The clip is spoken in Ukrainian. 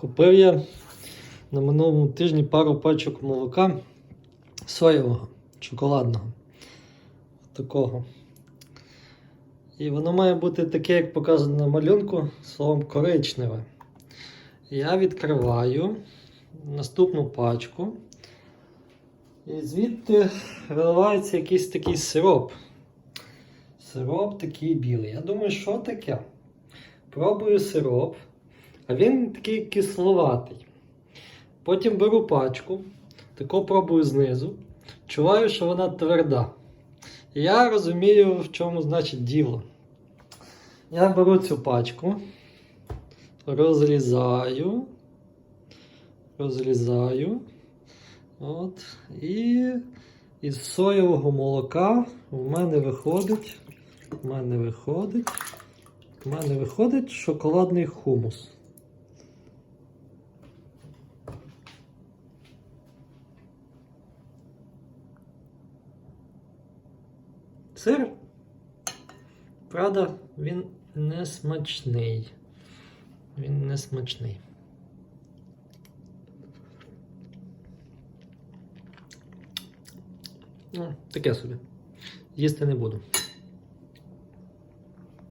Купив я на минулому тижні пару пачок молока соєвого, шоколадного. Такого. І воно має бути таке, як показано на малюнку, словом коричневе. Я відкриваю наступну пачку. І звідти виливається якийсь такий сироп. Сироп такий білий. Я думаю, що таке? Пробую сироп, а він такий кисловатий. Потім беру пачку, таку пробую знизу. Чуваю, що вона тверда. Я розумію, в чому значить діло. Я беру цю пачку, розрізаю, розрізаю. От, і із соєвого молока в мене виходить, в мене виходить, в мене виходить шоколадний хумус. Сир, правда, він не смачний. Він не смачний. Ну, таке собі. Їсти не буду.